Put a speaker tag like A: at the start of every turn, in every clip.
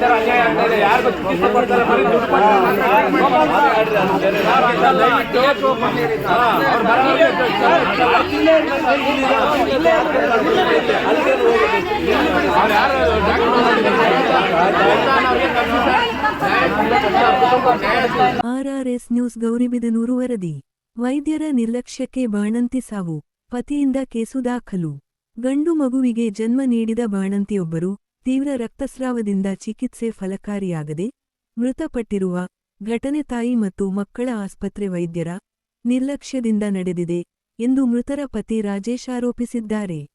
A: ತರ ಅನ್ಯಾಯ ಆಗ್ತಾ ಇದೆ. ಯಾರು.
B: ಆರ್ಆರ್ಎಸ್ ನ್ಯೂಸ್ ಗೌರಿಬಿದನೂರು ವರದಿ. ವೈದ್ಯರ ನಿರ್ಲಕ್ಷ್ಯಕ್ಕೆ ಬಾಣಂತಿ ಸಾವು. ಪತಿಯಿಂದ ಕೇಸು ದಾಖಲು. ಗಂಡು ಮಗುವಿಗೆ ಜನ್ಮ ನೀಡಿದ ಬಾಣಂತಿಯೊಬ್ಬರು ತೀವ್ರ ರಕ್ತಸ್ರಾವದಿಂದ ಚಿಕಿತ್ಸೆ ಫಲಕಾರಿಯಾಗದೆ ಮೃತಪಟ್ಟಿರುವ ಘಟನೆ ತಾಯಿ ಮತ್ತು ಮಕ್ಕಳ ಆಸ್ಪತ್ರೆ ವೈದ್ಯರ ನಿರ್ಲಕ್ಷ್ಯದಿಂದ ನಡೆದಿದೆ ಎಂದು ಮೃತರ ಪತಿ ರಾಜೇಶ್ ಆರೋಪಿಸಿದ್ದಾರೆ.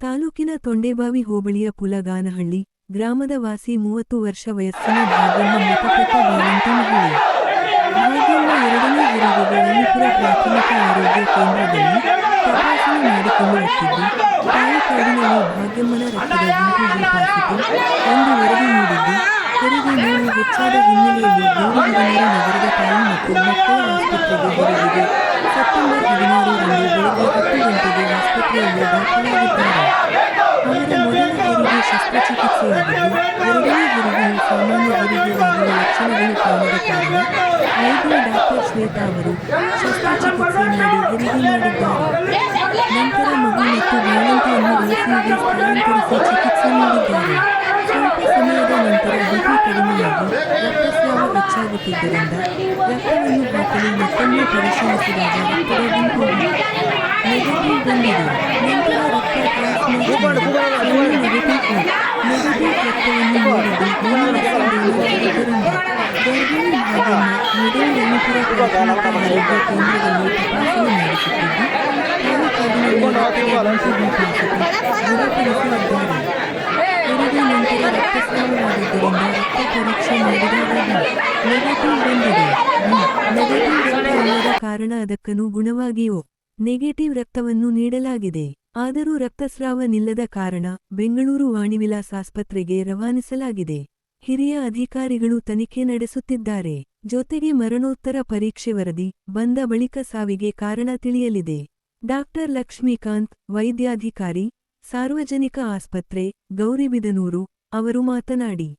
B: ತಾಲೂಕಿನ ತೊಂಡೆಬಾವಿ ಹೋಬಳಿಯ ಪುಲಗಾನಹಳ್ಳಿ ಗ್ರಾಮದ ವಾಸಿ ಮೂವತ್ತು ವರ್ಷ ವಯಸ್ಸಿನ ಭಾಗ್ಯಮ್ಮ ಮೃತಪಟ್ಟ ಬಾಲಂತ ಮಹಿಳೆ. ಎರಡನೇ ಪ್ರಾಥಮಿಕ ಆರೋಗ್ಯ ಕೇಂದ್ರದಲ್ಲಿ ತಪಾಸಣೆ ಮಾಡಿಕೊಂಡು ಹೋಗ್ತಿದ್ದು ತಾಯಿ ಕಾಡಿನಲ್ಲಿ ಭಾಗ್ಯಮ್ಮನ ರಕ್ತದ ಗುಂಪು ಗುರುತಿಸಿದ್ದು ಎಂದು ವರದಿ ನೀಡಿದ್ದು ತೆರಿಗೆ ನೋವು ಹೆಚ್ಚಾದ ಹಿನ್ನೆಲೆಯಲ್ಲಿ ಗೌರಿಬಿದನೂರು ನಗರದ ತಾಯಿ ಮತ್ತು ಮಕ್ಕಳ ಆಸ್ಪತ್ರೆಗೆ ಹೆರಿಗೆಗೆ ಸೆಪ್ಟೆಂಬರ್ ಹದಿನಾರರಂದು ಬೆಳಗ್ಗೆ ಹತ್ತು ಗಂಟೆಗೆ ಆಸ್ಪತ್ರೆಯಲ್ಲಿ ದಾಖಲಾಗಿದ್ದಾರೆ. ಅವರ ಶಸ್ತ್ರಚಿಕಿತ್ಸೆಯಾಗಿದ್ದು ಎರಡನೇ ಹೆರಿಗೆಯು ಸಾಮಾನ್ಯ ಹೆರಿಗೆಯಾಗುವ ಲಕ್ಷಣಗಳು ಕಾಣದ ಡಾಕ್ಟರ್ ಶ್ವೇತಾ ಅವರು ಶಸ್ತ್ರಚಿಕಿತ್ಸೆ ಮಾಡಿ ಹೆರಿಗೆ ಮಾಡಿದ್ದಾರೆ ನಂತರ ಮಗು ಮತ್ತು ಬಾಣಂತಿಯನ್ನು ಐಸಿಯುಗೆ ಚಿಕಿತ್ಸೆ ನೀಡಿದ್ದಾರೆ ಸ್ವಲ್ಪ ಸಮಯದ ಕಡಿಮೆಯಾಗಿ ರಕ್ತಸ್ರಾವ ಹೆಚ್ಚಾಗುತ್ತಿದ್ದರಿಂದ ರಕ್ತವನ್ನು ಹಾಕಲು ಮತ್ತೊಮ್ಮೆ ಪರಿಶೀಲಿಸಿದಾಗ ರಕ್ತದ ಗುಂಪು ನೆಗೆಟಿವ್ ಬಂದಿದೆ ನಂತರ ಕಾರಣ ಅದಕ್ಕನು ಗುಣವಾಗಿಯೋ ನೆಗೆಟಿವ್ ರಕ್ತವನ್ನು ನೀಡಲಾಗಿದೆ. ಆದರೂ ರಕ್ತಸ್ರಾವ ನಿಲ್ಲದ ಕಾರಣ ಬೆಂಗಳೂರು ವಾಣಿವಿಲಾಸ್ ಆಸ್ಪತ್ರೆಗೆ ರವಾನಿಸಲಾಗಿದೆ. ಹಿರಿಯ ಅಧಿಕಾರಿಗಳು ತನಿಖೆ ನಡೆಸುತ್ತಿದ್ದಾರೆ. ಜೊತೆಗೆ ಮರಣೋತ್ತರ ಪರೀಕ್ಷೆ ವರದಿ ಬಂದ ಬಳಿಕ ಸಾವಿಗೆ ಕಾರಣ ತಿಳಿಯಲಿದೆ. ಡಾಕ್ಟರ್ ಲಕ್ಷ್ಮೀಕಾಂತ್, ವೈದ್ಯಾಧಿಕಾರಿ, ಸಾರ್ವಜನಿಕ ಆಸ್ಪತ್ರೆ ಗೌರಿಬಿದನೂರು ಅವರು ಮಾತನಾಡಿ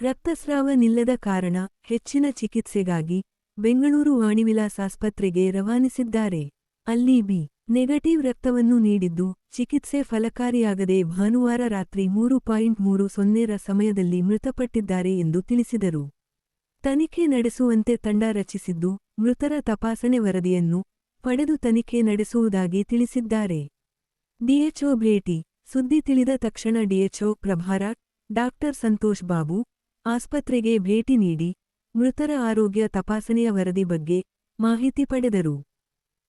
B: ರಕ್ತಸ್ರಾವ ನಿಲ್ಲದ ಕಾರಣ ಹೆಚ್ಚಿನ ಚಿಕಿತ್ಸೆಗಾಗಿ ಬೆಂಗಳೂರು ವಾಣಿವಿಲಾಸ್ ಆಸ್ಪತ್ರೆಗೆ ರವಾನಿಸಿದ್ದಾರೆ. ಅಲ್ಲಿ ಬಿ. ನೆಗೆಟಿವ್ ರಕ್ತವನ್ನು ನೀಡಿದ್ದು ಚಿಕಿತ್ಸೆ ಫಲಕಾರಿಯಾಗದೆ ಭಾನುವಾರ ರಾತ್ರಿ ಮೂರು ಪಾಯಿಂಟ್ ಮೂರು ಸೊನ್ನೆರ ಸಮಯದಲ್ಲಿ ಮೃತಪಟ್ಟಿದ್ದಾರೆ ಎಂದು ತಿಳಿಸಿದರು. ತನಿಖೆ ನಡೆಸುವಂತೆ ತಂಡ ರಚಿಸಿದ್ದು ಮೃತರ ತಪಾಸಣೆ ವರದಿಯನ್ನು ಪಡೆದು ತನಿಖೆ ನಡೆಸುವುದಾಗಿ ತಿಳಿಸಿದ್ದಾರೆ. ಡಿಎಚ್ಒ ಭೇಟಿ, ಸುದ್ದಿ ತಿಳಿದ ತಕ್ಷಣ ಡಿಎಚ್ಒ ಪ್ರಭಾರ ಡಾಕ್ಟರ್ ಸಂತೋಷ್ ಬಾಬು ಆಸ್ಪತ್ರೆಗೆ ಭೇಟಿ ನೀಡಿ ಮೃತರ ಆರೋಗ್ಯ ತಪಾಸಣೆಯ ವರದಿ ಬಗ್ಗೆ ಮಾಹಿತಿ ಪಡೆದರು.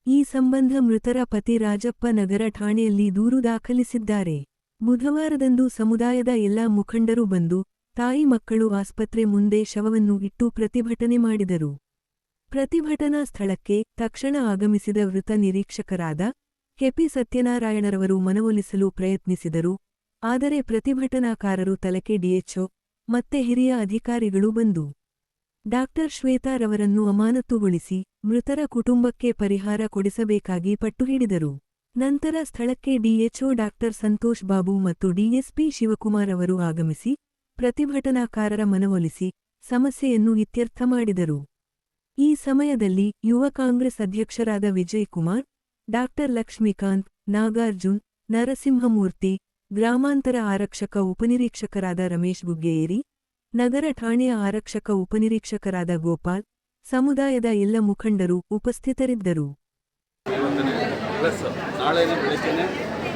B: ಈ ಸಂಬಂಧ ಮೃತರ ಪತಿ ರಾಜಪ್ಪ ನಗರ ಠಾಣೆಯಲ್ಲಿ ದೂರು ದಾಖಲಿಸಿದ್ದಾರೆ. ಬುಧವಾರದಂದು ಸಮುದಾಯದ ಎಲ್ಲಾ ಮುಖಂಡರು ಬಂದು, ತಾಯಿ ಮಕ್ಕಳು ಆಸ್ಪತ್ರೆ ಮುಂದೆ ಶವವನ್ನು ಇಟ್ಟು ಪ್ರತಿಭಟನೆ ಮಾಡಿದರು. ಪ್ರತಿಭಟನಾ ಸ್ಥಳಕ್ಕೆ ತಕ್ಷಣ ಆಗಮಿಸಿದ ವೃತ ನಿರೀಕ್ಷಕರಾದ ಕೆಪಿ ಸತ್ಯನಾರಾಯಣರವರು ಮನವೊಲಿಸಲು ಪ್ರಯತ್ನಿಸಿದರು. ಆದರೆ ಪ್ರತಿಭಟನಾಕಾರರು ತಲಕೆ ಡಿಎಚ್ಒ ಮತ್ತೆ ಹಿರಿಯ ಅಧಿಕಾರಿಗಳು ಬಂದು ಡಾಕ್ಟರ್ ಶ್ವೇತಾರವರನ್ನು ಅಮಾನತುಗೊಳಿಸಿ ಮೃತರ ಕುಟುಂಬಕ್ಕೆ ಪರಿಹಾರ ಕೊಡಿಸಬೇಕಾಗಿ ಪಟ್ಟು ಹಿಡಿದರು. ನಂತರ ಸ್ಥಳಕ್ಕೆ ಡಿಎಚ್ಒ ಡಾಕ್ಟರ್ ಸಂತೋಷ್ ಬಾಬು ಮತ್ತು ಡಿಎಸ್ಪಿ ಶಿವಕುಮಾರ್ ಅವರು ಆಗಮಿಸಿ ಪ್ರತಿಭಟನಾಕಾರರ ಮನವೊಲಿಸಿ ಸಮಸ್ಯೆಯನ್ನು ಇತ್ಯರ್ಥ ಮಾಡಿದರು. ಈ ಸಮಯದಲ್ಲಿ ಯುವ ಕಾಂಗ್ರೆಸ್ ಅಧ್ಯಕ್ಷರಾದ ವಿಜಯ್ ಕುಮಾರ್ ಡಾಕ್ಟರ್ ಲಕ್ಷ್ಮೀಕಾಂತ್, ನಾಗಾರ್ಜುನ್, ನರಸಿಂಹಮೂರ್ತಿ, ಗ್ರಾಮಾಂತರ ಆರಕ್ಷಕ ಉಪನಿರೀಕ್ಷಕರಾದ ರಮೇಶ್ ಗುಗ್ಗೇರಿ ನಗರ ಠಾಣೆಯ ಆರಕ್ಷಕ ಉಪನಿರೀಕ್ಷಕರಾದ ಗೋಪಾಲ್ ಸಮುದಾಯದ ಎಲ್ಲ ಮುಖಂಡರು ಉಪಸ್ಥಿತರಿದ್ದರು.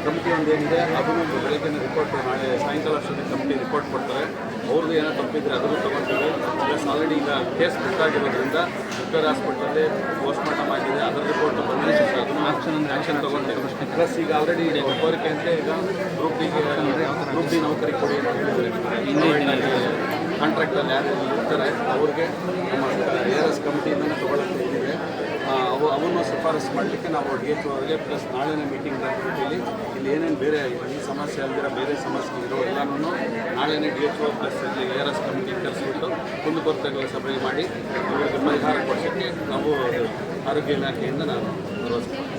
C: ಕಮಿಟಿ ಒಂದು ಏನಿದೆ ಅದನ್ನು ಬೆಳಗ್ಗೆನೆ ರಿಪೋರ್ಟ್ ನಾಳೆ ಸಾಯಂಕಾಲ ಅಷ್ಟೊತ್ತಿಗೆ ಕಮಿಟಿ ರಿಪೋರ್ಟ್ ಕೊಡ್ತಾರೆ. ಅವ್ರದ್ದು ಏನೋ ತಪ್ಪಿದ್ರೆ ಅದನ್ನು ತೊಗೊಳ್ತೀವಿ. ಪ್ಲಸ್ ಆಲ್ರೆಡಿ ಈಗ ಕೇಸ್ ಆಗಿರೋದ್ರಿಂದ ಸರ್ಕಾರಿ ಹಾಸ್ಪಿಟಲಲ್ಲಿ ಪೋಸ್ಟ್ ಮಾರ್ಟಮ್ ಆಗಿದೆ. ಅದರ ರಿಪೋರ್ಟ್ ಬಂದರೆ ಅದನ್ನು ಆಕ್ಷನ್ ಆ್ಯಕ್ಷನ್ ತೊಗೊಳ್ತೀವಿ ಪ್ಲಸ್ ಈಗ ಆಲ್ರೆಡಿ ಕೋರಿಕೆ ಅಂತ ಈಗ ಗ್ರೂಪ್ ಡಿಗೆ ಗ್ರೂಪ್ ಡಿ ನೌಕರಿ ಕೊಡಿ ಅಂತ ಹೇಳಿದ್ದಾರೆ. ಕಾಂಟ್ರಾಕ್ಟಲ್ಲಿ ಯಾರು ಇರ್ತಾರೆ, ಅವ್ರಿಗೆ ನಮ್ಮ ಎ ಆರ್ ಎಸ್ ಕಮಿಟಿಯಿಂದ ತೊಗೊಳಕ್ಕೆ ಇದ್ದೀವಿ ಅವು, ಅವನ್ನು ಶಿಫಾರಸು ಮಾಡಲಿಕ್ಕೆ ನಾವು ಡಿ ಎಚ್ ಅವರಿಗೆ ಪ್ಲಸ್ ನಾಳಿನ ಮೀಟಿಂಗ್ ಇಲ್ಲಿ ಇಲ್ಲಿ ಏನೇನು ಬೇರೆ ಈ ಸಮಸ್ಯೆ ಅಲ್ದಿರ ಬೇರೆ ಸಮಸ್ಯೆ ಇರೋ ಎಲ್ಲನೂ ನಾಳೆನೇ ಡಿ ಎಚ್ ಒ ಪ್ಲಸ್ ಇಲ್ಲಿ ಎ ಆರ್ ಎಸ್ ಕಮಿಟಿ ಕರೆಸಿಬಿಟ್ಟು ಕುಂದುಕೊರತೆಗಳ ಸಭೆ ಮಾಡಿ. ಅವರಿಗೆ ಪರಿಹಾರ ಕೊಡಿಸೋಕ್ಕೆ ನಾವು ಆರೋಗ್ಯ ಇಲಾಖೆಯಿಂದ ನಾನು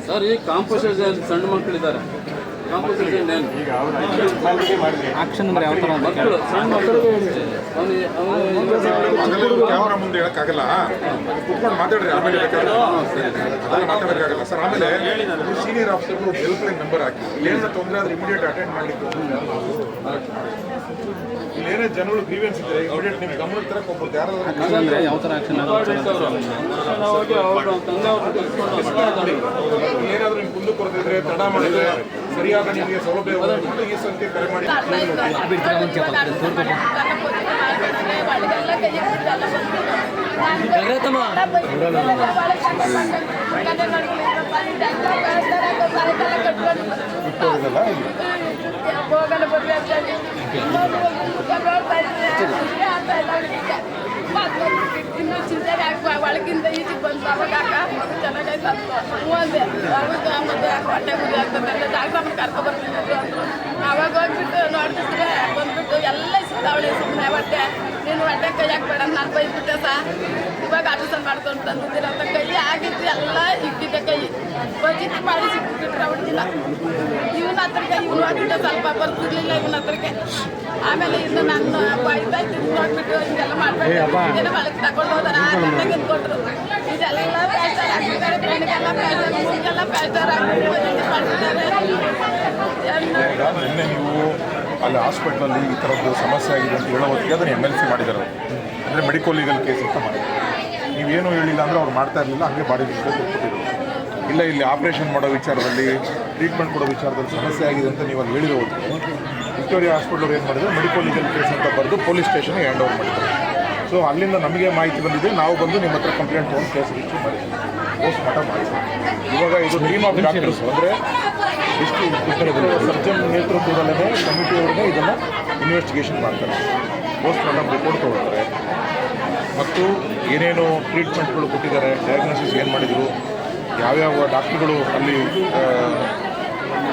D: ಸರ್, ಈ ಕಾಂಪೋಸ್ಟ್ ಸಣ್ಣ ಮಕ್ಕಳಿದ್ದಾರೆ
E: ಆಕ್ಷನ್ ಯಾವ ಥರ
D: ಕ್ಯಾಮರಾ ಮುಂದೆ ಹೇಳಕ್ಕಾಗಲ್ಲ. ಕುತ್ಕೊಂಡು ಮಾತಾಡ್ರಿ ಆಮೇಲೆ ಮಾತಾಡೋಕ್ಕಾಗಲ್ಲ. ಸರ್ ಆಮೇಲೆ ಸೀನಿಯರ್ ಆಫೀಸರ್ಗಳು ಹೆಲ್ಪ್ ಲೈನ್ ನಂಬರ್ ಹಾಕಿ. ಏನಾರ ತೊಂದರೆ ಆದ್ರೆ ಇಮಿಡಿಯೇಟ್ ಅಟೆಂಡ್ ಮಾಡ್ಲಿಕ್ಕೆ ಇಲ್ಲೇನೇ ಜನಗಳು ಗ್ರೀವೆನ್ಸ್ ಇದ್ರೆ ಇಮಿಡಿಯೇಟ್ ತರಕ್ಕೆ ಒಬ್ಬರು ಯಾರಾದ್ರೂ
E: ಯಾವ ಥರ ಆಕ್ಷನ್
D: ಏನಾದ್ರೂ ನಿಮ್ಗೆ ಮುಂದೆ ಕೊರತಿದ್ರೆ ತಡ ಮಾಡಿದ್ರೆ ಸರಿಯಾದ ನಿಮಗೆ ಸೌಲಭ್ಯ ಒದಗಿಸಿದ್ರೆ ಈ ಸಂಖ್ಯೆ ಕರೆ ಮಾಡಿ. ಇಟ್ಟೋರಿದಲ್ಲ ಇಲ್ಲಿ
F: ಒಳಗಿಂದ ಈಜಿಗೆ ಬಂದು ಅವಾಗ ಚೆನ್ನಾಗೈತೆ ಹ್ಞೂ ಅಂದೆ ಅವಾಗ ಮತ್ತೆ ಹೊಟ್ಟೆ ಗುರಿ ಆಗ್ತದೆ ಡಾಕ್ಟರ್ ಕರ್ಕೊ ಬರ್ತಿದ್ರು ಅಂದ್ರು ಅವಾಗ ಹೋಗ್ಬಿಟ್ಟು ನೋಡ್ತಿದ್ರೆ ಬಂದ್ಬಿಟ್ಟು ಎಲ್ಲ ಸಿಗ್ತಾವಳೆ ಸುಮ್ಮನೆ ಹೊಟ್ಟೆ ನೀನು ಹೊಟ್ಟೆ ಕೈ ಹಾಕ್ಬೇಡ ನಾನು ಬೈದ್ಬಿಟ್ಟೆ ಸಾ. ಇವಾಗ ಆಟೋಸನ್ ಮಾಡ್ಕೊಂಡು ತಂದಿದ್ದೀರ ಅಂತ ಕೈ ಆಗಿತ್ತು ಎಲ್ಲ ಇಟ್ಟಿದ್ದೆ ಕೈ. ಬಜಿತ್ ಮಾಡಿ ಸಿಕ್ಬಿಟ್ರೆ ಅವ್ರಿಗಿಲ್ಲ ಇವನ ಹತ್ರಕ್ಕೆ ಇವನು ಹಾಕಿದ್ದೆ ಸ್ವಲ್ಪ ಬರ್ತಿರ್ಲಿಲ್ಲ ಇವನ ಹತ್ರಕ್ಕೆ. ಆಮೇಲೆ ಇನ್ನು ನಾನು ಬೈತಾ ಇದ್ದು ನೋಡ್ಬಿಟ್ಟು ಹಿಂಗೆಲ್ಲ ಮಾಡ್ಬೇಕು ಇದನ್ನ ಹೊಲಕ್ಕೆ ತಗೊಂಡು ಹೋದಾರ? ಎತ್ಕೊಟ್ರು ಇದೆಲ್ಲ ಪ್ಯಾಸ್ಟರ್ ಹಾಕ್ಬಿಟ್ಟಾರೆ ಬೆಣ್ಣೆಗೆಲ್ಲ
D: ಈಗ ನಿನ್ನೆ ನೀವು ಅಲ್ಲಿ ಹಾಸ್ಪಿಟ್ಲಲ್ಲಿ ಈ ಥರದ್ದು ಸಮಸ್ಯೆ ಆಗಿದೆ ಅಂತ ಹೇಳೋ ಹೊತ್ತಿಗೆ ಅದನ್ನು ಎಂ ಎಲ್ ಸಿ ಮಾಡಿದ್ದಾರೆ ಅಂದರೆ ಮೆಡಿಕಲ್ ಲೀಗಲ್ ಕೇಸ್ ಅಂತ ಮಾಡಿದ್ದಾರೆ. ನೀವೇನು ಹೇಳಿಲ್ಲ ಅಂದರೆ ಅವ್ರು ಮಾಡ್ತಾ ಇರಲಿಲ್ಲ, ಹಾಗೆ ಬಾಡಿ ಕೊಟ್ಬಿಟ್ಟಿದ್ರು ಇಲ್ಲ, ಇಲ್ಲಿ ಆಪ್ರೇಷನ್ ಮಾಡೋ ವಿಚಾರದಲ್ಲಿ ಟ್ರೀಟ್ಮೆಂಟ್ ಕೊಡೋ ವಿಚಾರದಲ್ಲಿ ಸಮಸ್ಯೆ ಆಗಿದೆ ಅಂತ ನೀವು ಅಲ್ಲಿ ಹೇಳಿರೋ ಹೊತ್ತಿಗೆ ವಿಕ್ಟೋರಿಯಾ ಹಾಸ್ಪಿಟಲ್ ಏನು ಮಾಡಿದ್ರು? ಮೆಡಿಕಲ್ ಲೀಗಲ್ ಕೇಸ್ ಅಂತ ಬರೆದು ಪೊಲೀಸ್ ಸ್ಟೇಷನ್ಗೆ ಹ್ಯಾಂಡ್ ಓವರ್ ಮಾಡಿದ್ದಾರೆ ಸೊ ಅಲ್ಲಿಂದ ನಮಗೆ ಮಾಹಿತಿ ಬಂದಿದೆ. ನಾವು ಬಂದು ನಿಮ್ಮ ಹತ್ರ ಕಂಪ್ಲೇಂಟ್ ತೊಗೊಂಡು ಕೇಸ್ ರಿಜಿಸ್ಟರ್ ಮಾಡಿದ್ದೀವಿ. ಪೋಸ್ಟ್ ಮಾರ್ಟಮ್ ಮಾಡಿದ್ವಿ ಇವಾಗ ಇದು ಟೀಮ್ ಆಫ್ ಡಾಕ್ಟರ್ಸ್ ಅಂದರೆ ಇಷ್ಟು ಸರ್ಜನ್ ನೇತೃತ್ವದಲ್ಲೇ ಕಮಿಟಿಯವ್ರಿಗೆ ಇದನ್ನು ಇನ್ವೆಸ್ಟಿಗೇಷನ್ ಮಾಡ್ತಾರೆ. ಪೋಸ್ಟ್ ಮಾರ್ಟಮ್ ರಿಪೋರ್ಟ್ ತೊಗೊಳ್ತಾರೆ. ಮತ್ತು ಏನೇನು ಟ್ರೀಟ್ಮೆಂಟ್ಗಳು ಕೊಟ್ಟಿದ್ದಾರೆ ಡಯಾಗ್ನೋಸಿಸ್ ಏನು ಮಾಡಿದರು, ಯಾವ್ಯಾವ ಡಾಕ್ಟ್ರುಗಳು ಅಲ್ಲಿ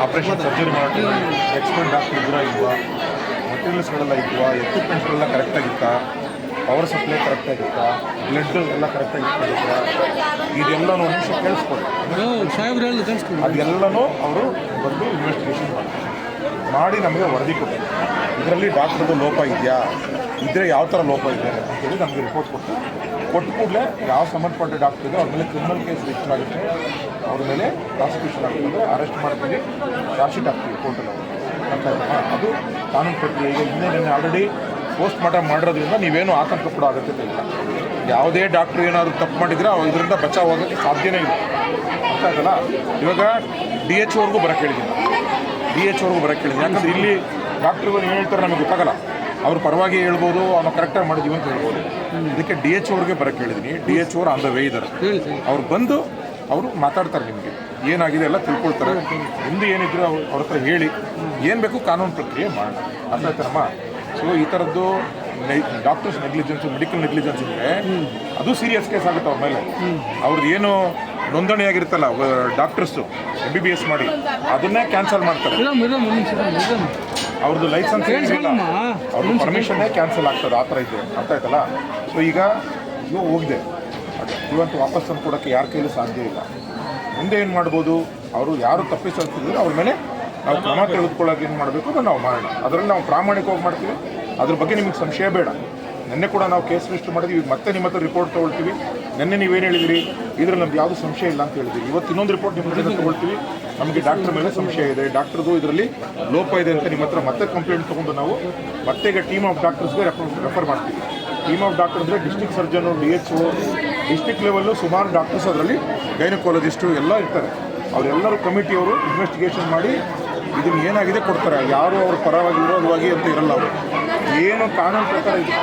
D: ಆಪ್ರೇಷನ್ ಸರ್ಜರಿ ಮಾಡಿ ಎಕ್ಸ್ಪರ್ಟ್ ಡಾಕ್ಟರ್ ಇದ್ರಾ ಇಲ್ವಾ? ಮಟೀರಿಯಲ್ಸ್ಗಳೆಲ್ಲ ಇದ್ವಾ ಎಕ್ವಿಪ್ಮೆಂಟ್ಸ್ಗಳೆಲ್ಲ ಕರೆಕ್ಟಾಗಿತ್ತಾ ಪವರ್ ಸಪ್ಲೈ ಕರೆಕ್ಟಾಗಿತ್ತಾ ಬ್ಲಡ್ ಎಲ್ಲ ಕರೆಕ್ಟಾಗಿತ್ತಾ ಇದೆಲ್ಲ ಒಂದು
E: ಕಳಿಸ್ಕೊಂಡು.
D: ಅದೆಲ್ಲನೂ ಅವರು ಬಂದು ಇನ್ವೆಸ್ಟಿಗೇಷನ್ ಮಾಡ್ತಾರೆ. ಮಾಡಿ ನಮಗೆ ವರದಿ ಕೊಡ್ತಾರೆ. ಇದರಲ್ಲಿ ಡಾಕ್ಟ್ರದ್ದು ಲೋಪ ಇದೆಯಾ? ಇದ್ರೆ ಯಾವ ಥರ ಲೋಪ ಇದೆ ಅಂತೇಳಿ ನಮಗೆ ರಿಪೋರ್ಟ್ ಕೊಡ್ತಾರೆ. ಕೊಟ್ಟ ಕೂಡಲೇ ಯಾವ ಸಂಬಂಧಪಟ್ಟ ಡಾಕ್ಟರ್ ಇದೆ ಅವ್ರ ಮೇಲೆ ಕ್ರಿಮಿನಲ್ ಕೇಸ್ ರಿಜಿಸ್ಟರ್ ಆಗುತ್ತೆ. ಅವ್ರ ಮೇಲೆ ಪ್ರಾಸಿಕ್ಯೂಷನ್ ಆಗ್ತದೆ ಅರೆಸ್ಟ್ ಮಾಡ್ತೀವಿ. ಚಾರ್ಜ್ ಶೀಟ್ ಹಾಕ್ತೀವಿ ಕೋರ್ಟಲ್ಲಿ ಅಂತ ಅದು ಕಾನೂನು ಪ್ರಕ್ರಿಯೆ ಈಗ ಹಿಂದೆ ನಿನ್ನೆ ಆಲ್ರೆಡಿ ಪೋಸ್ಟ್ ಮಾರ್ಟಮ್ ಮಾಡಿರೋದ್ರಿಂದ ನೀವೇನು ಆತಂಕ ಕೂಡ ಆಗುತ್ತೆ ಇಲ್ಲ. ಯಾವುದೇ ಡಾಕ್ಟ್ರು ಏನಾದರೂ ತಪ್ಪು ಮಾಡಿದರೆ ಇದರಿಂದ ಬಚಾವ್ ಆಗೋಕ್ಕೆ ಸಾಧ್ಯನೇ ಇಲ್ಲ. ಅರ್ಥ ಆಗಲ್ಲ ಇವಾಗ ಡಿ ಎಚ್ ಓವರೆಗೂ ಬರೋಕ್ಕೆ ಹೇಳಿದ್ದೀನಿ. ಡಿ ಎಚ್ ಓವರೆಗೂ ಬರೋಕ್ಕೆ ಹೇಳಿದ್ದೀನಿ. ಯಾಕಂದ್ರೆ ಇಲ್ಲಿ ಡಾಕ್ಟ್ರುಗಳು ಏನು ಹೇಳ್ತಾರೆ ನಮಗೆ ಗೊತ್ತಾಗಲ್ಲ. ಅವ್ರ ಪರವಾಗಿ ಹೇಳ್ಬೋದು ಅವನು ಕರೆಕ್ಟಾಗಿ ಮಾಡಿದ್ವಿ ಅಂತ ಹೇಳ್ಬೋದು. ಇದಕ್ಕೆ ಡಿ ಎಚ್ ಅವ್ರಿಗೆ ಬರೋಕ್ಕೆ ಹೇಳಿದ್ದೀನಿ. D H O on the way ಇದ್ದಾರೆ ಅವ್ರು ಬಂದು ಅವರು ಮಾತಾಡ್ತಾರೆ ನಿಮಗೆ. ಏನಾಗಿದೆ ಎಲ್ಲ ತಿಳ್ಕೊಳ್ತಾರೆ. ಮುಂದೆ ಏನಿದ್ರು ಅವ್ರ ಅವ್ರ ಹತ್ರ ಹೇಳಿ. ಏನು ಬೇಕು ಕಾನೂನು ಪ್ರಕ್ರಿಯೆ ಮಾಡೋಣ ಅಂತ ಆಯ್ತಮ್ಮ ಸೊ ಈ ಥರದ್ದು ಡಾಕ್ಟರ್ಸ್ ನೆಗ್ಲಿಜೆನ್ಸ್ ಮೆಡಿಕಲ್ ನೆಗ್ಲಿಜೆನ್ಸ್ ಇದ್ರೆ ಅದು ಸೀರಿಯಸ್ ಕೇಸ್ ಆಗುತ್ತೆ ಅವ್ರ ಮೇಲೆ. ಅವ್ರದ್ದು ಏನು ನೋಂದಣಿ ಆಗಿರುತ್ತಲ್ಲ doctors M B B S ಮಾಡಿ ಅದನ್ನೇ ಕ್ಯಾನ್ಸಲ್ ಮಾಡ್ತಾರೆ. ಅವ್ರದ್ದು ಲೈಸೆನ್ಸ್
E: ಕೇಳಿಸ್ಕೊಳ್ಳಮ್ಮ.
D: ಅವ್ರ ಪರ್ಮಿಷನ್ನೇ ಕ್ಯಾನ್ಸಲ್ ಆಗ್ತದೆ ಆ ಥರ ಇದೆ ಅರ್ಥ ಆಯ್ತಲ್ಲ? ಸೊ ಈಗ ಇವು ಹೋಗಿದೆ. ಇವತ್ತು ವಾಪಸ್ ತಂದು ಕೊಡೋಕ್ಕೆ ಯಾರ ಕೈಲೂ ಸಾಧ್ಯ ಇಲ್ಲ. ಮುಂದೆ ಏನು ಮಾಡ್ಬೋದು? ಅವರು ಯಾರು ತಪ್ಪಿಸ್ತಿದ್ರೆ ಅವ್ರ ಮೇಲೆ ನಾವು ಕ್ರಮ ತೆಗೆದುಕೊಳ್ಳೋಕೆ ಏನು ಮಾಡಬೇಕು ಅದನ್ನು ನಾವು ಮಾಡೋಣ. ಅದರಲ್ಲಿ ನಾವು ಪ್ರಾಮಾಣಿಕವಾಗಿ ಮಾಡ್ತೀವಿ. ಅದ್ರ ಬಗ್ಗೆ ನಿಮಗೆ ಸಂಶಯ ಬೇಡ. ನಿನ್ನೆ ಕೂಡ ನಾವು ಕೇಸ್ ರಿಜಿಸ್ಟರ್ ಮಾಡಿದ್ವಿ. ಈಗ ಮತ್ತೆ ನಿಮ್ಮ ಹತ್ರ ರಿಪೋರ್ಟ್ ತೊಗೊಳ್ತೀವಿ. ನಿನ್ನೆ ನೀವೇನು ಹೇಳಿದಿರಿ? ಇದ್ರಲ್ಲಿ ನಮ್ಗೆ ಯಾವುದು ಸಂಶಯ ಇಲ್ಲ ಅಂತ ಹೇಳಿದ್ವಿ ಇವತ್ತು ಇನ್ನೊಂದು ರಿಪೋರ್ಟ್ ನಿಮ್ಮ ಹತ್ರ ತೊಗೊಳ್ತೀವಿ. ನಮಗೆ ಡಾಕ್ಟರ್ ಮೇಲೆ ಸಂಶಯ ಇದೆ. ಡಾಕ್ಟರ್ದು ಇದರಲ್ಲಿ ಲೋಪ ಇದೆ ಅಂತ ನಿಮ್ಮ ಹತ್ರ ಮತ್ತೆ ಕಂಪ್ಲೇಂಟ್ ತೊಗೊಂಡು ನಾವು ಮತ್ತೆ ಈಗ ಟೀಮ್ ಆಫ್ ಡಾಕ್ಟರ್ಸ್ಗೆ ರೆಫರ್ ಮಾಡ್ತೀವಿ. ಟೀಮ್ ಆಫ್ ಡಾಕ್ಟರ್ ಅಂದರೆ district surgeon D H O district level ಸುಮಾರು ಡಾಕ್ಟರ್ಸ್ ಅದರಲ್ಲಿ ಗೈನಕಾಲಜಿಸ್ಟು ಎಲ್ಲ ಇರ್ತಾರೆ. ಅವರೆಲ್ಲರೂ ಕಮಿಟಿಯವರು ಇನ್ವೆಸ್ಟಿಗೇಷನ್ ಮಾಡಿ ಇದನ್ನು ಏನಾಗಿದೆ ಕೊಡ್ತಾರೆ? ಯಾರು ಅವ್ರ ಪರವಾಗಿ ವಿರೋಧವಾಗಿ ಅಂತ ಇರಲ್ಲ ಅವರು. ಏನು ಕಾನೂನು ಪ್ರಕಾರ ಇದೆ?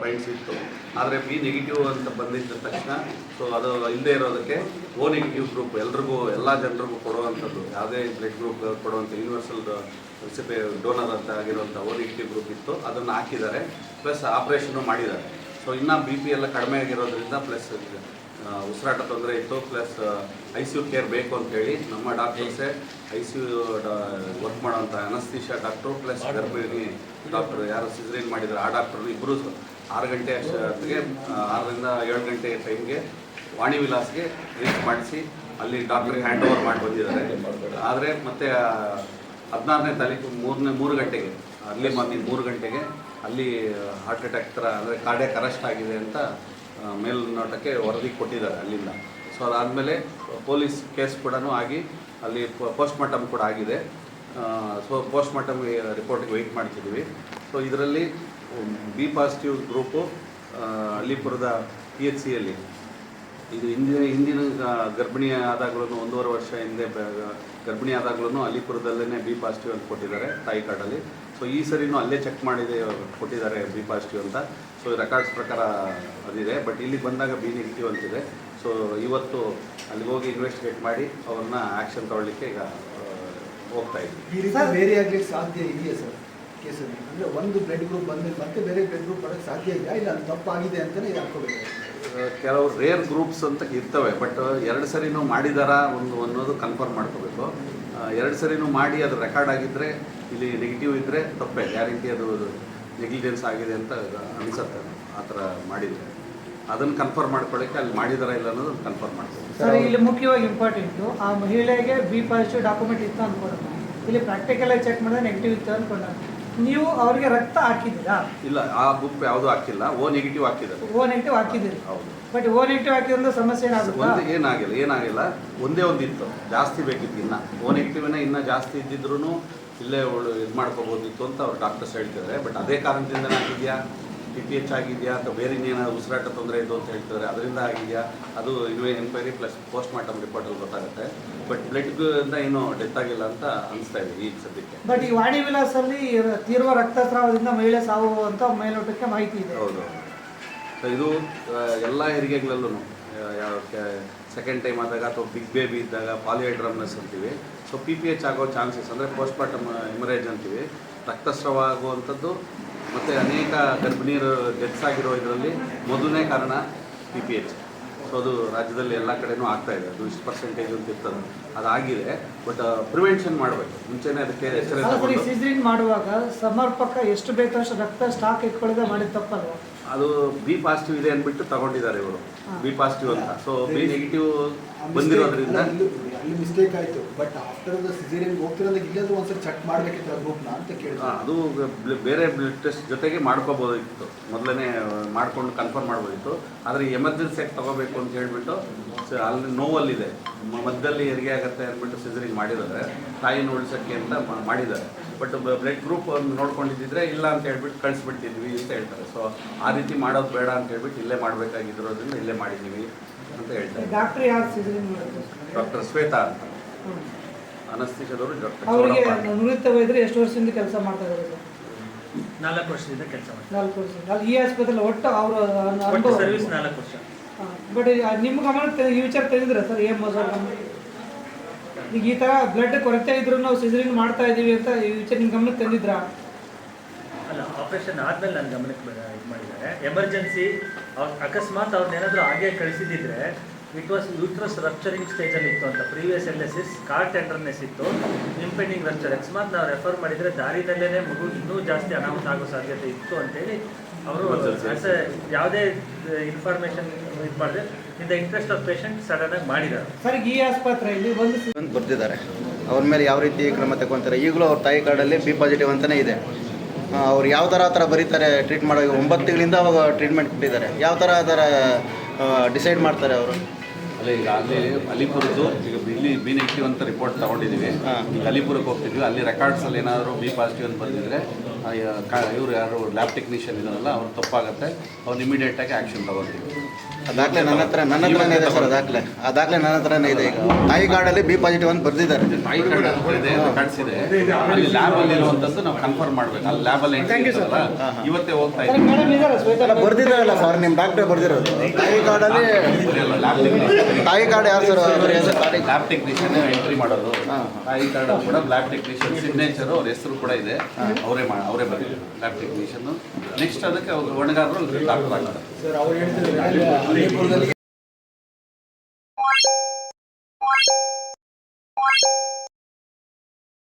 C: ಪಾಯಿಂಟ್ಸ್ ಇತ್ತು. ಆದರೆ ಬಿ ನೆಗೆಟಿವ್ ಅಂತ ಬಂದಿದ್ದ ತಕ್ಷಣ ಸೊ ಅದು ಹಿಂದೆ ಇರೋದಕ್ಕೆ ಓ ನೆಗೆಟಿವ್ ಗ್ರೂಪ್ ಎಲ್ರಿಗೂ ಎಲ್ಲ ಜನರಿಗೂ ಕೊಡುವಂಥದ್ದು ಯಾವುದೇ ಬ್ಲಡ್ ಗ್ರೂಪ್ ಕೊಡುವಂಥ ಯೂನಿವರ್ಸಲ್ ರೆಸಿಪಿ ಡೋನರ್ ಅಂತ ಆಗಿರುವಂಥ ಓ ನೆಗೆಟಿವ್ ಗ್ರೂಪ್ ಇತ್ತು. ಅದನ್ನು ಹಾಕಿದ್ದಾರೆ ಪ್ಲಸ್ ಆಪ್ರೇಷನ್ನು ಮಾಡಿದ್ದಾರೆ. ಸೊ ಇನ್ನೂ ಬಿ ಪಿ ಎಲ್ಲ ಕಡಿಮೆ ಆಗಿರೋದ್ರಿಂದ ಪ್ಲಸ್ ಉಸಿರಾಟ ತೊಂದರೆ ಇತ್ತು plus I C U care ಬೇಕು ಅಂತೇಳಿ ನಮ್ಮ ಡಾಕ್ಟರ್ಸೇ ಐ ಸಿ ಯು ವರ್ಕ್ ಮಾಡೋಂಥ ಅನಸ್ತೀಶಾ ಡಾಕ್ಟ್ರು ಪ್ಲಸ್ ಗರ್ಭಿಣಿ ಡಾಕ್ಟರ್ ಯಾರು ಸಿಜರೇನ್ ಮಾಡಿದ್ರು ಆ ಡಾಕ್ಟ್ರು ಇಬ್ಬರು ಆರು ಗಂಟೆ ಅಷ್ಟೊತ್ತಿಗೆ ಆರರಿಂದ ಏಳು ಗಂಟೆ ಟೈಮ್ಗೆ ವಾಣಿ ವಿಲಾಸ್ಗೆ ರೀಚ್ ಮಾಡಿಸಿ ಅಲ್ಲಿ ಡಾಕ್ಟ್ರಿಗೆ ಹ್ಯಾಂಡ್ ಓವರ್ ಮಾಡಿ ಬಂದಿದ್ದಾರೆ. ಆದರೆ ಮತ್ತೆ ಹದಿನಾರನೇ ತಾರೀಕು ಮೂರನೇ ಮೂರು ಗಂಟೆಗೆ ಅಲ್ಲಿ ಮಾರ್ನಿಂಗ್ ಮೂರು ಗಂಟೆಗೆ ಅಲ್ಲಿ ಹಾರ್ಟ್ ಅಟ್ಯಾಕ್ ಥರ, ಅಂದರೆ ಕಾರ್ಡೆ ಅರೆಸ್ಟ್ ಆಗಿದೆ ಅಂತ ಮೇಲ್ನೋಟಕ್ಕೆ ವರದಿ ಕೊಟ್ಟಿದ್ದಾರೆ ಅಲ್ಲಿಂದ. ಸೊ ಅದಾದಮೇಲೆ ಪೊಲೀಸ್ ಕೇಸ್ ಕೂಡ ಆಗಿ, ಅಲ್ಲಿ ಪೋಸ್ಟ್ ಮಾರ್ಟಮ್ ಕೂಡ ಆಗಿದೆ. ಸೊ ಪೋಸ್ಟ್ ಮಾರ್ಟಮ್ ರಿಪೋರ್ಟಿಗೆ ವೆಯ್ಟ್ ಮಾಡ್ತಿದ್ದೀವಿ ಸೊ ಇದರಲ್ಲಿ ಬಿ ಪಾಸಿಟಿವ್ ಗ್ರೂಪು ಅಲ್ಲಿಪುರದ ಪಿ ಎಚ್ ಸಿಯಲ್ಲಿ ಇದು ಹಿಂದಿನ ಹಿಂದಿನ ಗರ್ಭಿಣಿ ಆದಾಗ್ಲೂ ಒಂದೂವರೆ ವರ್ಷ ಹಿಂದೆ ಗರ್ಭಿಣಿ ಆದಾಗ್ಲೂ ಅಲಿಪುರದಲ್ಲೇ ಬಿ ಪಾಸಿಟಿವ್ ಅಂತ ಕೊಟ್ಟಿದ್ದಾರೆ, ತಾಯಿ ಕಾರ್ಡಲ್ಲಿ ಸೊ ಈ ಸರಿನೂ ಅಲ್ಲೇ ಚೆಕ್ ಮಾಡಿದೆ ಕೊಟ್ಟಿದ್ದಾರೆ ಬಿ ಪಾಸಿಟಿವ್ ಅಂತ. ಸೊ ರೆಕಾರ್ಡ್ಸ್ ಪ್ರಕಾರ ಅದಿದೆ. ಬಟ್ ಇಲ್ಲಿಗೆ ಬಂದಾಗ ಬಿ ನೆಗೆಟಿವ್ ಅಂತಿದೆ. ಸೊ ಇವತ್ತು ಅಲ್ಲಿಗೆ ಹೋಗಿ ಇನ್ವೆಸ್ಟಿಗೇಟ್ ಮಾಡಿ ಅವ್ರನ್ನ ಆ್ಯಕ್ಷನ್ ತಗೊಳ್ಳಿಕ್ಕೆ ಈಗ ಹೋಗ್ತಾ ಇದ್ದೀವಿ
G: ಈ ರೀತಿ ಬೇರೆ ಆಗ್ಲಿಕ್ಕೆ ಸಾಧ್ಯ ಇದೆಯಾ ಸರ್ ಕೇಸಲ್ಲಿ? ಅಂದರೆ ಒಂದು ಬ್ಲಡ್ ಗ್ರೂಪ್ ಬಂದಿದೆ ಮತ್ತೆ ಬೇರೆ ಬ್ಲಡ್ ಗ್ರೂಪ್ ಬರೋಕ್ಕೆ ಸಾಧ್ಯ ಇದೆಯಾ? ಇಲ್ಲ ಅದು ತಪ್ಪಾಗಿದೆ ಅಂತಲೇ ಹಾಕೋಬೇಕು
C: ಕೆಲವು ರೇರ್ ಗ್ರೂಪ್ಸ್ ಅಂತ ಇರ್ತವೆ. ಬಟ್ ಎರಡು ಸರಿನೂ ಮಾಡಿದಾರಾ ಒಂದು ಅನ್ನೋದು ಕನ್ಫರ್ಮ್ ಮಾಡ್ಕೋಬೇಕು. ಎರಡು ಸರಿನೂ ಮಾಡಿ ಅದು ರೆಕಾರ್ಡ್ ಆಗಿದ್ದರೆ ಇಲ್ಲಿ ನೆಗೆಟಿವ್ ಇದ್ದರೆ ತಪ್ಪೇ. ಗ್ಯಾರಂಟಿ ಅದು ನೆಗ್ಲಿಜೆನ್ಸ್ ಆಗಿದೆ ಅಂತ ಅನಿಸುತ್ತೆ ಆ ಥರ ಮಾಡಿದರೆ. ಅದನ್ನು ಕನ್ಫರ್ಮ್ ಮಾಡ್ಕೊಳ್ಳೋಕ್ಕೆ ಅಲ್ಲಿ ಮಾಡಿದಾರ ಇಲ್ಲ ಅನ್ನೋದು ಕನ್ಫರ್ಮ್ ಮಾಡ್ತೀವಿ
H: ಸರ್, ಇಲ್ಲಿ ಮುಖ್ಯವಾಗಿ ಇಂಪಾರ್ಟೆಂಟು ಆ ಮಹಿಳೆಗೆ ಬಿ ಪಾಸಿಟಿವ್ ಡಾಕ್ಯುಮೆಂಟ್ ಇತ್ತು ಅಂದ್ಕೊಂಡು ಇಲ್ಲಿ ಪ್ರಾಕ್ಟಿಕಲ್ ಆಗಿ ಚೆಕ್ ಮಾಡಿದ್ರೆ ನೆಗೆಟಿವ್ ಇತ್ತು ಅನ್ಕೊಂಡ ನೀವು ಅವರಿಗೆ ರಕ್ತ ಹಾಕಿದ್ದೀರಾ?
C: ಇಲ್ಲ ಆ ಗುಪ್ ಯಾವುದೂ ಹಾಕಿಲ್ಲ. ಓ ನೆಗೆಟಿವ್ ಹಾಕಿದ್ದಾರೆ.
H: ಓ ನೆಗೆಟಿವ್ ಹಾಕಿದ್ದೀರಿ.
C: ಹೌದು.
H: ಬಟ್ ಓ ನೆಗೆಟಿವ್ ಹಾಕಿದ್ರೆ ಸಮಸ್ಯೆ ಏನಾಗುತ್ತೆ?
C: ಏನಾಗಿಲ್ಲ ಏನಾಗಿಲ್ಲ. ಒಂದೇ ಒಂದಿತ್ತು. ಜಾಸ್ತಿ ಬೇಕಿತ್ತು ಇನ್ನ. ಓ ನೆಗೆಟಿವ್ನ ಇನ್ನ ಜಾಸ್ತಿ ಇದ್ದಿದ್ರು ಇಲ್ಲೇ ಅವಳು ಇದು ಮಾಡ್ಕೋಬೋದಿತ್ತು ಅಂತ ಅವ್ರು ಡಾಕ್ಟರ್ಸ್ ಹೇಳ್ತಿದ್ದಾರೆ. ಬಟ್ ಅದೇ ಕಾರಣದಿಂದ ಆಗಿದೆಯಾ ಎಚ್ ಆಗಿದೆಯಾ ಅಥವಾ ಬೇರೆ ಇನ್ನೇನಾದ್ರು ಉಸಿರಾಟ ತೊಂದರೆ ಇದು ಅಂತ ಹೇಳ್ತಾರೆ ಅದರಿಂದ ಆಗಿದೆಯಾ? ಅದು ಇನ್ವೆ ಎನ್ಕ್ವೈರಿ ಪ್ಲಸ್ ಪೋಸ್ಟ್ ಮಾರ್ಟಮ್ ರಿಪೋರ್ಟಲ್ಲಿ ಗೊತ್ತಾಗುತ್ತೆ. ಬಟ್ ಬ್ಲಡ್ಗಿಂದ ಏನು ಡೆತ್ ಆಗಿಲ್ಲ ಅಂತ ಅನಿಸ್ತಾ ಇದೆ ಈಗ ಸದ್ಯಕ್ಕೆ.
H: ಬಟ್ ಈ ವಾಣಿ ವಿಲಾಸಲ್ಲಿ ತೀವ್ರ ರಕ್ತಸ್ರಾವದಿಂದ ಮಹಿಳೆ ಸಾವು ಅಂತ ಮೇಲ್ನೋಟಕ್ಕೆ ಮಾಹಿತಿ ಇದೆ.
C: ಹೌದು ಸೊ ಇದು ಎಲ್ಲ ಹೆರಿಗೆಗಳಲ್ಲೂ ಯಾವ ಸೆಕೆಂಡ್ ಟೈಮ್ ಆದಾಗ ಅಥವಾ ಬಿಗ್ ಬೇಬಿ ಇದ್ದಾಗ ಪಾಲಿಹೈಡ್ರಮ್ನೆಸ್ ಅಂತೀವಿ. ಸೊ ಪಿ ಪಿ ಎಚ್ ಆಗೋ ಚಾನ್ಸಸ್ ಅಂದರೆ ಪೋಸ್ಟ್ ಮಾರ್ಟಮ್ ಎಮರೇಜ್ ಅಂತೀವಿ. ರಕ್ತಸ್ರಾವ ಆಗುವಂಥದ್ದು ಮತ್ತು ಅನೇಕ ಗರ್ಭಿಣಿಯರು ಡೆತ್ಸ್ ಆಗಿರೋ ಇದರಲ್ಲಿ ಮೊದಲನೇ ಕಾರಣ ಪಿ ಪಿ ಎಚ್ ಸೊ ಅದು ರಾಜ್ಯದಲ್ಲಿ ಎಲ್ಲ ಕಡೆನೂ ಆಗ್ತಾ ಇದೆ. ಅದು ಇಷ್ಟು ಪರ್ಸೆಂಟೇಜ್ ಅಂತ ಇರ್ತದೆ. ಅದಾಗಿದೆ. ಬಟ್ ಪ್ರಿವೆನ್ಷನ್ ಮಾಡಬೇಕು. ಮುಂಚೆನೇ ಅದಕ್ಕೆ ಎಚ್ಚರ
H: ಸರಿ
C: ತಗೊಂಡು
H: ಮಾಡುವಾಗ ಸಮರ್ಪಕ ಎಷ್ಟು ಬೇಕಷ್ಟು ರಕ್ತ ಸ್ಟಾಕ್ ಇಟ್ಕೊಳ್ಳೋದೇ ಮಾಡಿದ ತಪ್ಪಲ್ವಾ?
C: ಅದು ಬಿ ಪಾಸಿಟಿವ್ ಇದೆ ಅಂದ್ಬಿಟ್ಟು ತಗೊಂಡಿದ್ದಾರೆ ಇವರು. ಬಿ ಪಾಸಿಟಿವ್ ಅಂತ. ಸೊ ಬಿ ನೆಗೆಟಿವ್ ಬಂದಿರೋದ್ರಿಂದ
G: ಅಲ್ಲಿ ಮಿಸ್ಟೇಕ್ ಆಯ್ತು. ಬಟ್ ಆಫ್ಟರ್ ದ ಸಿಜೇರಿಯನ್ ಹೋಗ್ತಿರೋದಾಗ ಇಲ್ಲಾದ್ರೂ ಒಂದ್ಸರಿ ಚೆಕ್ ಮಾಡಬೇಕಿತ್ತು ಆ ಗ್ರೂಪ್ನ ಅಂತ ಕೇಳಿದ್ರು.
C: ಅದು ಬೇರೆ ಬ್ಲಡ್ ಟೆಸ್ಟ್ ಜೊತೆಗೆ ಮಾಡ್ಕೋಬೋದಿತ್ತು. ಮೊದಲನೇ ಮಾಡ್ಕೊಂಡು ಕನ್ಫರ್ಮ್ ಮಾಡ್ಬೋದಿತ್ತು. ಆದರೆ ಎಮರ್ಜೆನ್ಸಿಯಾಗಿ ತಗೋಬೇಕು ಅಂತ ಹೇಳ್ಬಿಟ್ಟು ಸ- ಅಲ್ಲಿ ನೋವಲ್ಲಿದೆ. ಮದ್ದಲ್ಲಿ ಮಧ್ಯದಲ್ಲಿ ಹೆರಿಗೆ ಆಗುತ್ತೆ ಅಂದ್ಬಿಟ್ಟು ಸಿಸರಿಂಗ್ ಮಾಡಿದ್ದಾರೆ. ತಾಯಿನ ಉಳಿಸೋಕ್ಕೆ ಅಂತ ಮಾಡಿದ್ದಾರೆ. ಬಟ್ ಬ್ಲಡ್ ಗ್ರೂಪ್ ನೋಡ್ಕೊಂಡಿದ್ದಿದ್ರೆ ಇಲ್ಲ ಅಂತ ಹೇಳ್ಬಿಟ್ಟು ಕಳಿಸ್ಬಿಟ್ಟಿದ್ವಿ ಅಂತ ಹೇಳ್ತಾರೆ. ಸೊ ಆ ರೀತಿ ಮಾಡೋದು ಬೇಡ ಅಂತ ಹೇಳ್ಬಿಟ್ಟು ಇಲ್ಲೇ ಮಾಡಬೇಕಾಗಿರೋದ್ರಿಂದ ಇಲ್ಲೇ ಮಾಡಿದ್ದೀವಿ ಅಂತ ಹೇಳ್ತಾರೆ
H: ಡಾಕ್ಟರ್
C: ಡಾಕ್ಟರ್ ಶ್ವೇತಾ ಅಂತ.
H: ಹ್ಮ್.
C: ಅನಸ್ತಿಷದವರು ಡಾಕ್ಟರ್
H: ನಿವೃತ್ತ ವೈದ್ಯರು ಎಷ್ಟು ವರ್ಷದಿಂದ ಕೆಲಸ ಮಾಡ್ತಾ ಇದ್ದಾರೆ ಸರ್?
I: ನಾಲ್ಕು ವರ್ಷದಿಂದ ಕೆಲಸ ಮಾಡ್ತಾರೆ
H: ನಾಲ್ಕು ವರ್ಷ ಅಲ್ಲಿ ಈ ಆಸ್ಪತ್ರೆ ಒಟ್ಟು ಅವರು
I: ಸರ್ವಿಸ್ ನಾಲ್ಕು ವರ್ಷ.
H: ಬಟ್ ನಿಮ್ಮ ಗಮನಕ್ಕೆ ಈ ವಿಚಾರ ತೆಗೆದ್ರೆ ಸರ್, ಏನು ಗಮನ ಈಗ ಈ ಥರ ಬ್ಲಡ್ ಕೊರತೆ ಇದ್ರು ನಾವು ಸಿಜರಿನ್ ಮಾಡ್ತಾ ಇದ್ದೀವಿ ಅಂತ ಈ ವಿಚಾರ ನಿಮ್ಮ ಗಮನಕ್ಕೆ ತಂದಿದ್ರ?
I: ಅಲ್ಲ ಆಪರೇಷನ್ ಆದ್ಮೇಲೆ ನನ್ನ ಗಮನಕ್ಕೆ ಇದು ಮಾಡಿದ್ದಾರೆ. ಎಮರ್ಜೆನ್ಸಿ ಅವ್ರ ಅಕಸ್ಮಾತ್ ಅವ್ರನ್ನೇನಾದರೂ ಹಾಗೆ ಕಳಿಸಿದ್ರೆ ಇಟ್ ವಾಸ್ ಯೂಟ್ರಸ್ ರಪ್ಚರಿಂಗ್ ಸ್ಟೇಜಲ್ಲಿ ಇತ್ತು ಅಂತ. ಪ್ರೀವಿಯಸ್ ಎಲ್ಎಸಿಸ್ ಕಾರ್ ಟೆಂಡರ್ನೆಸ್ ಇತ್ತು. ಇಂಪೆಂಡಿಂಗ್ ರಪ್ಚರ್ ಅಕಸ್ಮಾತ್ ನಾವು ರೆಫರ್ ಮಾಡಿದರೆ ದಾರಿದಲ್ಲೇ ಮಗು ಇನ್ನೂ ಜಾಸ್ತಿ ಅನಾಹುತ ಆಗೋ ಸಾಧ್ಯತೆ ಇತ್ತು ಅಂತೇಳಿ ಅವರು ಯಾವುದೇ ಇನ್ಫಾರ್ಮೇಶನ್ ಇದು ಮಾಡಿದೆ in the interest of patient sudden ಆಗಿ ಮಾಡಿದ್ದಾರೆ
H: ಸರ್ ಈ ಆಸ್ಪತ್ರೆಯಲ್ಲಿ ಒಂದು
J: ಅಂತ ಬರ್ತಿದ್ದಾರೆ ಅವ್ರ ಮೇಲೆ ಯಾವ ರೀತಿ ಕ್ರಮ ತಗೊತಾರೆ? ಈಗಲೂ ಅವ್ರ ತಾಯಿ ಕಾರ್ಡಲ್ಲಿ ಬಿ ಪಾಸಿಟಿವ್ ಅಂತಲೇ ಇದೆ. ಅವ್ರು ಯಾವ ಥರ ಆ ಥರ ಬರೀತಾರೆ ಟ್ರೀಟ್ ಮಾಡೋ ಒಂಬತ್ತು ತಿಂಗಳಿಂದ ಅವಾಗ ಟ್ರೀಟ್ಮೆಂಟ್ ಕೊಟ್ಟಿದ್ದಾರೆ. ಯಾವ ಥರ ಆ ಥರ ಡಿಸೈಡ್ ಮಾಡ್ತಾರೆ ಅವರು?
C: ಅಲ್ಲೇ ಈಗ ಅಲ್ಲಿ ಅಲಿಪುರದ್ದು ಈಗ ಇಲ್ಲಿ ಬಿ ನೆಗೆಟಿವ್ ಅಂತ ರಿಪೋರ್ಟ್ ತಗೊಂಡಿದ್ದೀವಿ. ಈಗ ಅಲಿಪುರಕ್ಕೆ ಹೋಗ್ತಿದ್ವಿ. ಅಲ್ಲಿ ರೆಕಾರ್ಡ್ಸಲ್ಲಿ ಏನಾದರೂ ಬಿ ಪಾಸಿಟಿವ್ ಅಂತ ಬಂದಿದ್ರೆ ಇವರು ಯಾರು ಲ್ಯಾಬ್ ಟೆಕ್ನಿಷಿಯನ್ ಇರೋಲ್ಲ ಅವ್ರು ತಪ್ಪಾಗುತ್ತೆ. ಅವ್ರು ಇಮಿಡಿಯೇಟಾಗಿ ಆ್ಯಕ್ಷನ್ ತಗೊಳ್ತೀವಿ.
J: ದಾಖಲೆ ನನ್ನ ಹತ್ರ ನನ್ನ ಹತ್ರನೇ ಇದೆ ಸರ್ ದಾಖಲೆ ಆ ದಾಖಲೆ ನನ್ನ ಹತ್ರನೇ ಇದೆ ಈಗ. ತಾಯಿ ಕಾರ್ಡಲ್ಲಿ ಬಿ ಪಾಸಿಟಿವ್ ಅಂತ ಬರ್ದಿದ್ದಾರೆ.
C: ತಾಯಿ ಕಾರ್ಡ್ ಅಂತ ಇದೆ ರೆಕಾರ್ಡ್ಸ್ ಇದೆ ಅಲ್ಲಿ ಲ್ಯಾಬಲ್ಲಿ ಇರುವಂಥದ್ದು ನಾವು ಕನ್ಫರ್ಮ್ ಮಾಡ್ಬೇಕು. ಅಲ್ಲಿ ಲ್ಯಾಬಲ್ಲಿ ಎಂಟ್ರಿ ಇರ್ತದಲ್ಲ ಇವತ್ತೇ ಹೋಗ್ತಾ
H: ಸರ್
C: ಇದ್ದೀವಿ
J: ಬರ್ದಿದ್ದಾರಲ್ಲ ಸರ್ ನಿಮ್ಮ ಡಾಕ್ಟರ್ ಬರ್ದಿರೋದು. ತಾಯಿ ಕಾರ್ಡಲ್ಲಿ
C: ಲ್ಯಾಬ್
J: ತಾಯಿ ಕಾರ್ಡ್ ಯಾರು ಸರ್ ಅವ್ರ ಹೆಸರು? ತಾಯಿ
C: ಲ್ಯಾಬ್ ಟೆಕ್ನಿಷಿಯನ್ ಎಂಟ್ರಿ ಮಾಡೋದು. ತಾಯಿ ಕಾರ್ಡ್ ಕೂಡ ಲ್ಯಾಬ್ ಟೆಕ್ನಿಷಿಯನ್ ಸಿಗ್ನೇಚರ್ ಅವ್ರ ಹೆಸರು ಕೂಡ ಇದೆ. ಅವರೇ ಮಾ ಅವರೇ ಬರ್ತಾರೆ ಲ್ಯಾಬ್ ಟೆಕ್ನಿಷಿಯನ್ ನೆಕ್ಸ್ಟ್ ಅದಕ್ಕೆ ಅವ್ರು ಒಣಗಾದ್ರು ಡಾಕ್ಟರ್ ಆಗ್ತಾರೆ.
G: ಸರ್ ಅವ್ರು ಹೇಳ್ತಿದ್ದಾರೆ Yeah, for